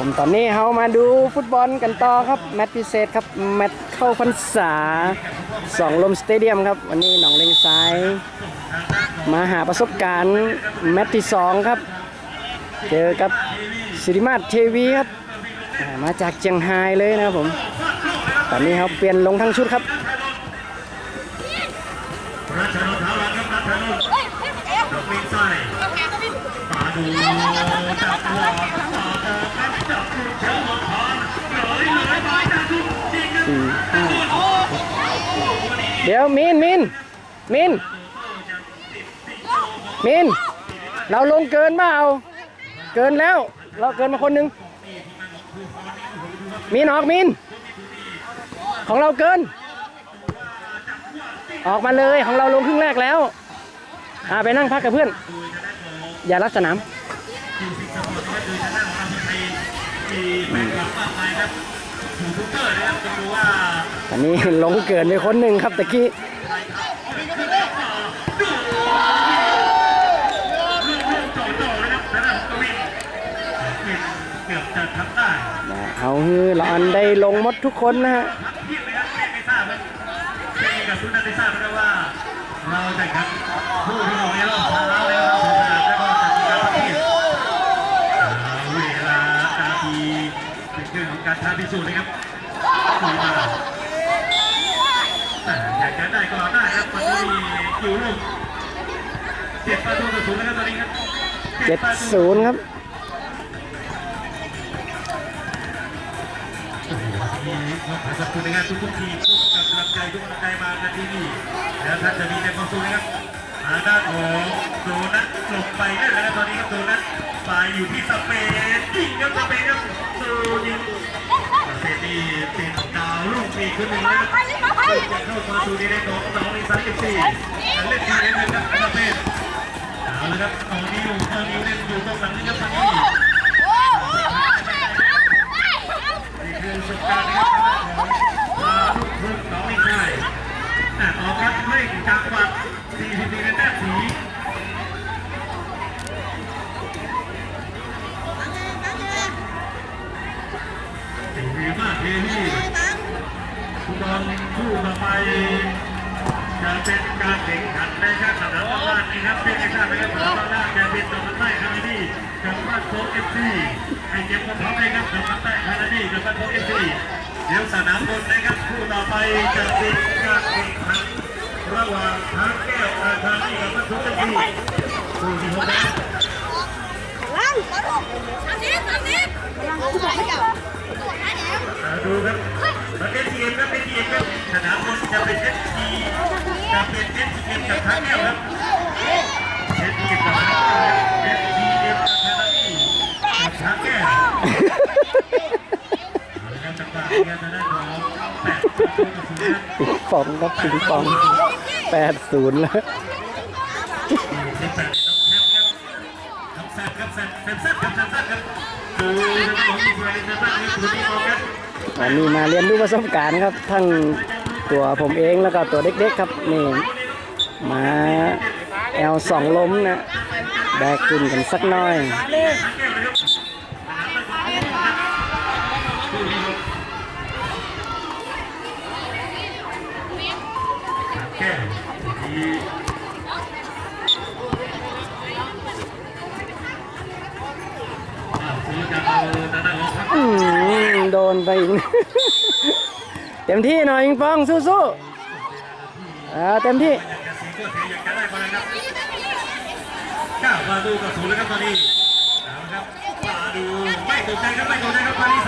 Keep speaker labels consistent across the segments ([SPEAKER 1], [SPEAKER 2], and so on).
[SPEAKER 1] ผมตอนนี้เรามาดูฟุตบอลกันต่อครับแมตช์พิเศษครับแมตช์เข้าพรรษาสองลมสเตเดียมครับ วันนี้หนองเลงซ้าย มาหาประสบการณ์แมตช์ที่สองครับ เจอกับสิริมาศเทวีครับมาจากเชียงไฮ้เลยนะครับผม ตอนนี้เขาเปลี่ยนลงทั้งชุดครับ
[SPEAKER 2] เดี๋
[SPEAKER 1] ยวมินมินมินมิน เราลงเกินเปล่าเกินแล้ว เราเกินมาคนหนึ่งมินออกมิน ของเราเกิน ออกมาเลยของเราลงครึ่งแรกแล้ว อ่าไปนั่งพักกับเพื่อน ย่ารัดสนาม
[SPEAKER 2] มีแฟนคลับมากมายครับถูกทุกเกอร์นะครับจะดูว่า
[SPEAKER 1] อันนี้ลงเกินไปคนหนึ่งครับตะกี้
[SPEAKER 2] จ่อจ่อเลยครับทางด้านของกวินเกือบจะทำได้
[SPEAKER 1] เอาฮือเราอันได้ลงหมดทุกคนนะฮะ
[SPEAKER 2] เพียงเลยครับไม่ทราบครับเพียงกับทุกท่านได้ทราบนะครับว่าเราจะครับ การท้าพิสูจน์นะครับคุยมาอยากจะได้ก็ได้ครับมันนี้อยู่ลูกเจ็ดประตูต่อศูนย์แล้วครับตอนนี้ครับ
[SPEAKER 1] เจ็ดศูนย์ครับ
[SPEAKER 2] ขอบคุณนะครับทุกทุกๆทีมทุกกำลังใจทุกกำลังใจมากันที่นี่แล้วท่านจะมีแต่ความสุขนะครับทางด้านของโดนัทหลบไปได้แล้วครับตอนนี้ครับโดนัท ไปอยู่ที่สเปนยิงครับสเปนครับโดยิงสเปนนี่เป็นดาวรุ่งปีกคนหนึ่งนะครับจะเข้ามาสู่ในในของสองในสามสิบสี่การเล่นทีเล่นนะครับสเปนเอาละครับตอนนี้อยู่ตอนนี้เล่นอยู่ตรงหลังนี้ครับตอนนี้นี่คือประสบการณ์นะครับมาลูกทุ่งน้องไม่ใช่อ่ออกครับเร่งจังหวัด44ในแต้ ดีที่ฟุตบอลคู่ต่อไปจะเป็นการแข่งขันในการสนามบ้านนะครับเพื่อให้ทราบนะครับสนามบ้านจะเป็นตรงใต้คาราดี้กับบ้านโค้กเอฟซีให้เก็บความพร้อมเลยครับตรงใต้คาราดี้กับบ้านโค้กเอฟซีเดี๋ยวสนามบนนะครับคู่ต่อไปจะเป็นการแข่งขันระหว่างทางแก้วอาคาดีกับบ้านโค้กเอฟซีคู่ที่หกนะครับอ่า ดูครับประเทศทีเอ็มครับเป็นทีเอ็มครับสนามบนจะเป็นเอสทีจะเป็นเอสทีเอ็มกับทางแก้วครับเอสเอ็มกับทางแก้วเอสทีเอ็มกับทานี้กับทางแก้วเอาละครับจังหวะนี้ทางด้านของแปดประตูต่อศูนย์ครับ
[SPEAKER 1] ปิงปองครับปิงปองแปดศูนย์แล้ว
[SPEAKER 2] สิบแปดน้องแซมครับน้องแซมครับแซมแซมแซมครับแซมแซมครับแซมแซมครับ อั
[SPEAKER 1] นนี้มาเรียนรู้ประสบการณ์ครับ ทั้งตัวผมเองแล้วก็ตัวเด็กๆครับนี่มาแอลสองล้มนะแบกขึ้นกันสักหน้อย
[SPEAKER 2] แก้วที่อ่าซื้อจากเอาทางด้านของครับ
[SPEAKER 1] อืมโด นไปอีก เต็มที่หน่อยอิงฟองสู้ๆอ่าเต็มที่
[SPEAKER 2] อยากจะสีก็เสียอยากจะได้มาครับมาดูกับศูนย์แล้วครับตอนนี้เอาละครับมาดูไม่ตกใจครับไม่ตกใจครับปารี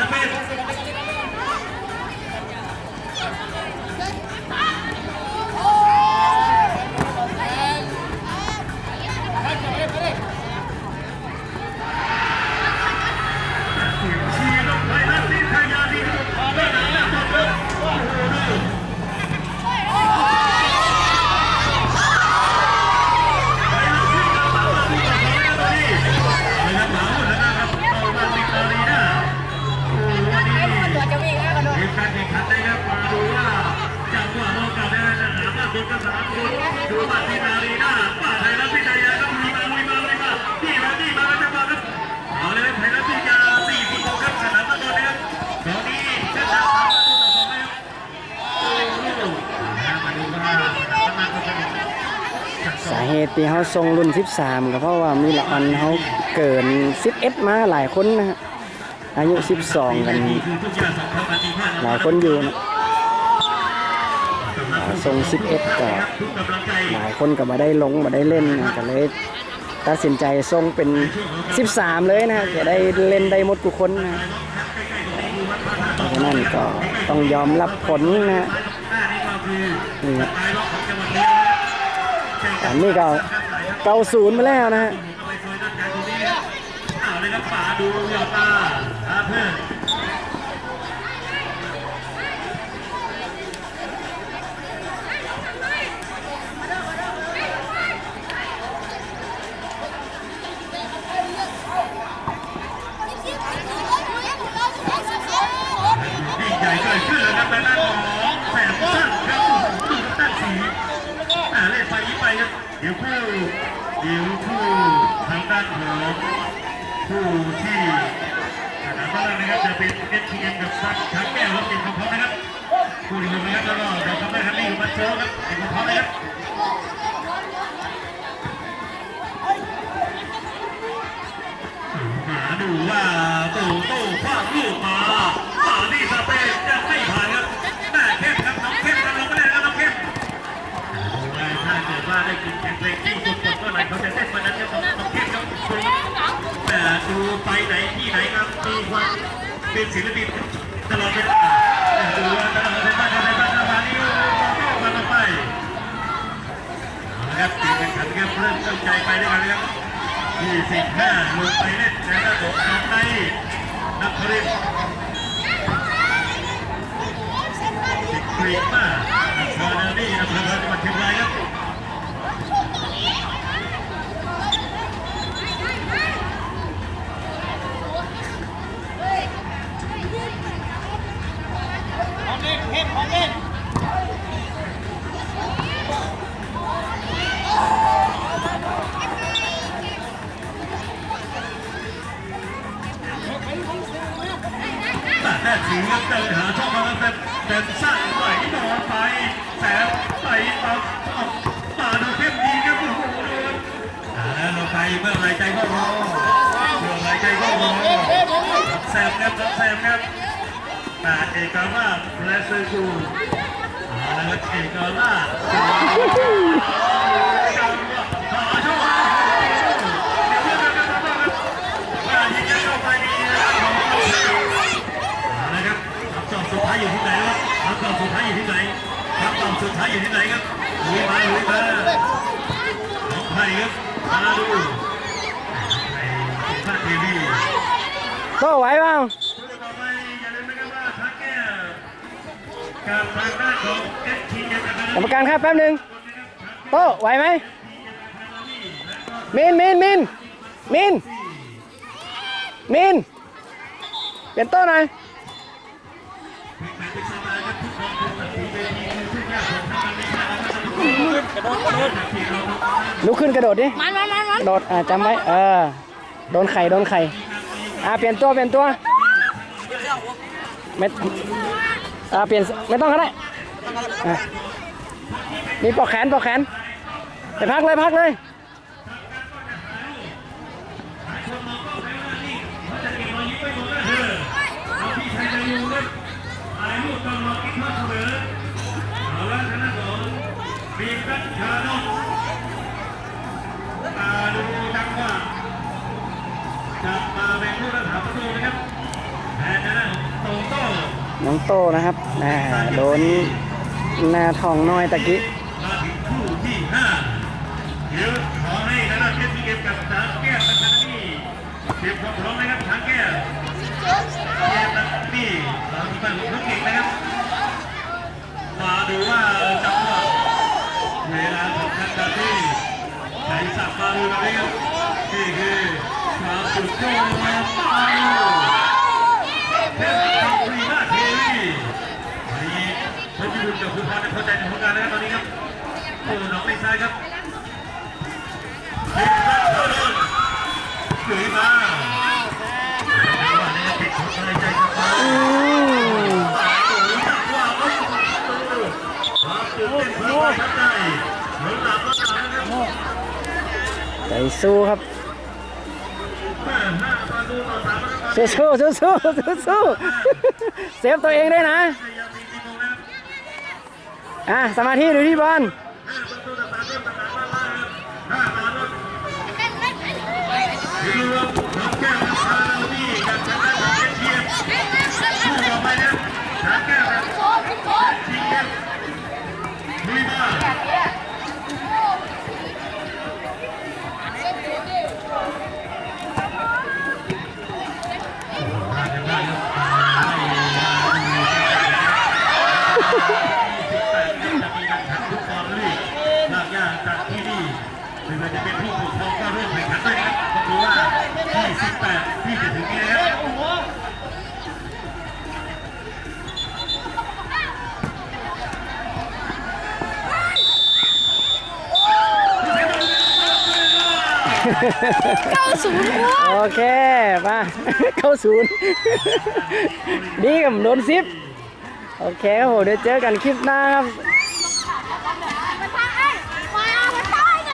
[SPEAKER 2] ตีเฮา
[SPEAKER 1] ทรงรุ่น 13ก็เพราะว่ามีละออนเฮาเกิน 11 มาหลายคนนะฮะอายุ 12 กัน หลายคนอยู่นะทรง 11ก็
[SPEAKER 2] ทุกกำลังใจ
[SPEAKER 1] หลายคนก็มาได้ลงมาได้เล่นนะก็เลยตัดสินใจทรงเป็น 13 เลยนะฮะจะได้เล่นได้หมดทุกคนนะเพราะฉะนั้นก็ต้องยอมรับผลนะฮะ
[SPEAKER 2] หน้านี่ก็คือ
[SPEAKER 1] นี่ครับ นนี่ก็เก้าศูนย์มาแล้วนะฮะ
[SPEAKER 2] เอาเลยครับป๋าดูยอตาเพื่อน ยิ่งใหญ่เกิดขึ้นแล้วครับทางด้านของแสบสั้นครับดูตั้งสีอ่าเล่นไปยิ้มไปครับ เดี๋ยวคู่เดี๋ยวคู่ทางด้านของผู้ที่สนามบ้านนะครับจะเป็นเอชีเอ็มกับซักช้างแก้วครับเป็นความพร้อมนะครับคู่ที่หนึ่นะครับแล้วก็เราทำได้ครับนี่อยู่บัตโชครับเป็นความพร้อมนะครับมาดูว่า เป็นศิลปินตลอดเวลาดูว่าตลอดเวลาในบ้านในบ้านนี้มาต่อไปนะครับตีเป็นขันครับเริ่มตั้งใจไปด้วยกันนะครับ25ลงไปเล่นนะครับผมน้องในนักเรียนสิกรีมากอัครนานีอำเภอจังหวัดเชีย ม่ถือครับเดินหาช่องมาแล้วเต็มสร้างไหลนอนไปแสบไหลมามาดูเข้มดีครับโอ้โหแล้วเราไปเมื่อไรใจก็รอเมื่อไรใจก็รอแสบครับแสบครับแต่เอกราชและเซอร์กูแล้วเอกราชหาช่องมายิงเข้าไปดีนะครับ เอาละครับคำตอบสุดท้ายอยู่ที่ไหนครับคำตอบสุดท้ายอยู่ที่ไหนคำตอบ สุดท้ายอยู่ที่ไหนครับลุยมาลุยมาน้องไผ่ครับมาดูไผ่พระเทวี
[SPEAKER 1] โตไหวเปล่า
[SPEAKER 2] คู่ต่อไปอย่าลืมนะครับว่าทักแก้วกับทางด้านของเอสทีเอ็มนะครับ
[SPEAKER 1] กรรมการครับแป๊บหนึงโตไหวไหมมินมินมินมินมินเปลี่ยนโต๊ะหน่อย
[SPEAKER 2] ลุกขึ้น
[SPEAKER 1] กระโดดดิ
[SPEAKER 3] มันมันมันมัน
[SPEAKER 1] โดดอ่าจำไว้เออโดนไข่โดนไข่อ่าเปลี่ยนตัวเปลี่ยนตัวไม่อ่าเปลี่ยนไม่ต้องก็ได้อะมีปอกแขนปอกแขนไปพักเลยพักเลย
[SPEAKER 2] บีมรัชชานนท์ตาดูจังหวะจับมาเป็นผู้รักษาประตูนะครับแทนทางด้านของโตโต้
[SPEAKER 1] น้องโตนะครับอ่าโดนหน้าทองน้อยตะกี้
[SPEAKER 2] มาถึงคู่ที่ห้าเดี๋ยวขอให้ทางด้านเพชรเกมกับช้างแก้วกันนะนี่เตรียมความพร้อมนะครับช้างแก้วเกมนัดนี่เราที่บ้านลูกเก่งนะครับมาดูว่าจังหวะเวลาของทันตาที่ ใช้สับมาดูนะครับนี่คือชาวสุดยอดของมาดูเทพทองรีมาทีวันนี้เพชรบุญกับภูพานเข้าใจในผลงานนะครับตอนนี้ครับโอ้น้องไม่ซ้ายครับเฮ้ยเข้าเลยหลุยมาวันนี้ติดหัวใจใจครับ
[SPEAKER 1] อืม
[SPEAKER 2] ความตื่นเต้นความประทับใจเหมือนหลับแล้วหลับนะครับ
[SPEAKER 1] สู้ครับสู้สู้สู้สู้สู้สู้เซฟตัวเองด้วยนะ อะ สมาธิดูที่บอล
[SPEAKER 2] ดูน้องแก้วพาเราที่กับชนะของเอเชียคู่ต่อไปนะชาแก้วครับชิงครับลุยมาลากย่าจากที่นี่ไม่ว่าจะเป็นผู้ปกครองก็ร่วมแข่งขันด้วยนะครับต้องดูว่าที่ 18 ที่จะถึงนี้นะครับ
[SPEAKER 3] เก้าศูนย์
[SPEAKER 1] โอเคมาเข้าศูนย์ดีกับโดนซิปโอเคครับผมเดี๋ยวเจอกันคลิปหน้าครับ